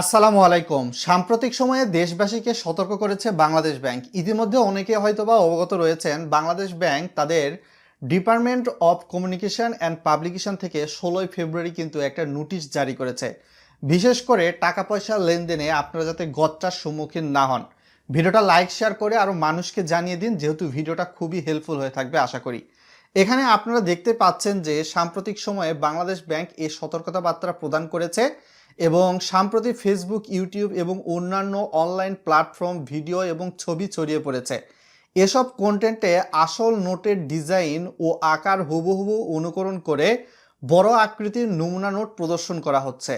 আসসালামু আলাইকুম। সাম্প্রতিক সময়ে দেশবাসীকে সতর্ক করেছে বাংলাদেশ ব্যাংক। ইতিমধ্যে অনেকে হয়তোবা অবগত রয়েছেন, বাংলাদেশ ব্যাংক তাদের department of communication and publication থেকে ষোলোই ফেব্রুয়ারি কিন্তু একটা নোটিশ জারি করেছে। বিশেষ করে টাকা পয়সা লেনদেনে আপনারা যাতে গচ্চার সম্মুখীন না হন। ভিডিওটা লাইক, শেয়ার করে আরও মানুষকে জানিয়ে দিন, যেহেতু ভিডিওটা খুবই হেল্পফুল হয়ে থাকবে আশা করি। এখানে আপনারা দেখতে পাচ্ছেন যে সাম্প্রতিক সময়ে বাংলাদেশ ব্যাংক এই সতর্কতা বার্তা প্রদান করেছে। এবং সাম্প্রতি ফেসবুক ইউটিউব এবং অন্যান্য অনলাইন প্ল্যাটফর্ম ভিডিও এবং ছবি ছড়িয়ে পড়েছে। এসব কন্টেন্টে আসল নোটের ডিজাইন ও আকার হুবহুবু অনুকরণ করে বড় আকৃতির নমুনা নোট প্রদর্শন করা হচ্ছে।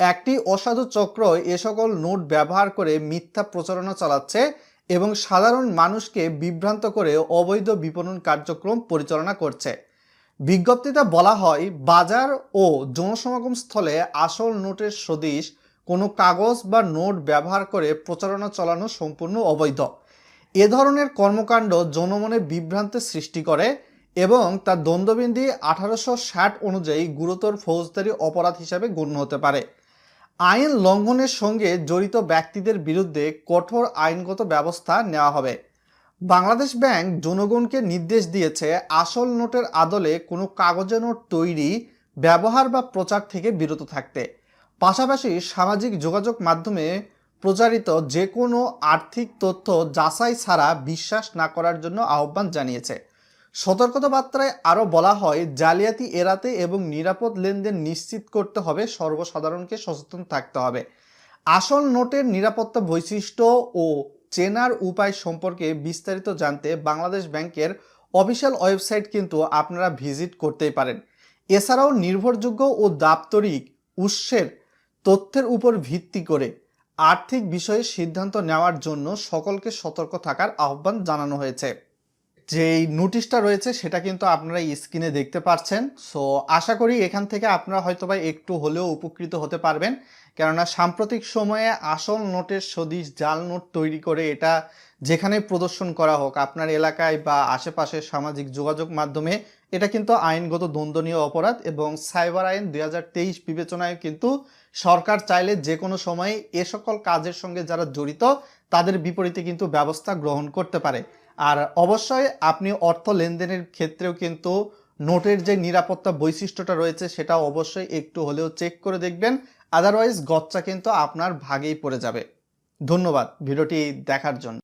একটি অসাধু চক্র এ সকল নোট ব্যবহার করে মিথ্যা প্রচারণা চালাচ্ছে এবং সাধারণ মানুষকে বিভ্রান্ত করে অবৈধ বিপণন কার্যক্রম পরিচালনা করছে। বিজ্ঞপ্তিতে বলা হয়, বাজার ও জনসমাগম স্থলে আসল নোটের সদিশ কোনো কাগজ বা নোট ব্যবহার করে প্রচারণা চালানো সম্পূর্ণ অবৈধ। এ ধরনের কর্মকাণ্ড জনমনে বিভ্রান্তের সৃষ্টি করে এবং তার দ্বন্দ্ববিন্দী আঠারোশো ষাট অনুযায়ী গুরুতর ফৌজদারি অপরাধ হিসাবে গণ্য হতে পারে। আইন লঙ্ঘনের সঙ্গে জড়িত ব্যক্তিদের বিরুদ্ধে কঠোর আইনগত ব্যবস্থা নেওয়া হবে। বাংলাদেশ ব্যাংক জনগণকে নির্দেশ দিয়েছে আসল নোটের আদলে কোনো কাগজে নোট তৈরি, ব্যবহার বা প্রচার থেকে বিরত থাকতে। পাশাপাশি সামাজিক যোগাযোগ মাধ্যমে প্রচারিত যে কোনো আর্থিক তথ্য যাচাই ছাড়া বিশ্বাস না করার জন্য আহ্বান জানিয়েছে। সতর্কতা বার্তায় আরও বলা হয়, জালিয়াতি এড়াতে এবং নিরাপদ লেনদেন নিশ্চিত করতে হবে, সর্বসাধারণকে সচেতন থাকতে হবে। আসল নোটের নিরাপত্তা বৈশিষ্ট্য ও চেনার উপায় সম্পর্কে বিস্তারিত জানতে বাংলাদেশ ব্যাংকের অফিসিয়াল ওয়েবসাইট কিন্তু আপনারা ভিজিট করতেই পারেন। এছাড়াও নির্ভরযোগ্য ও দাপ্তরিক উৎসের তথ্যের উপর ভিত্তি করে আর্থিক বিষয়ে সিদ্ধান্ত নেওয়ার জন্য সকলকে সতর্ক থাকার আহ্বান জানানো হয়েছে। যেই নোটিশটা রয়েছে সেটা কিন্তু আপনারা স্ক্রিনে দেখতে পাচ্ছেন সো আশা করি এখান থেকে আপনারা হয়তো বা একটু হলেও উপকৃত হতে পারবেন। কেননা সাম্প্রতিক সময়ে আসল নোটের সদিশ জাল নোট তৈরি করে এটা যেখানে প্রদর্শন করা হোক, আপনার এলাকায় বা আশেপাশে সামাজিক যোগাযোগ মাধ্যমে, এটা কিন্তু আইনগত দ্বন্দ্বনীয় অপরাধ এবং সাইবার আইন দুই হাজার তেইশ বিবেচনায় কিন্তু সরকার চাইলে যে কোনো সময় এ সকল কাজের সঙ্গে যারা জড়িত, তাদের বিপরীতে কিন্তু ব্যবস্থা গ্রহণ করতে পারে। আর অবশ্যই আপনি অর্থ লেনদেনের ক্ষেত্রেও কিন্তু নোটের যে নিরাপত্তা বৈশিষ্ট্যটা রয়েছে, সেটা অবশ্যই একটু হলেও চেক করে দেখবেন। আদারওয়াইজ গচ্চা কিন্তু আপনার ভাগেই পড়ে যাবে। ধন্যবাদ ভিডিওটি দেখার জন্য।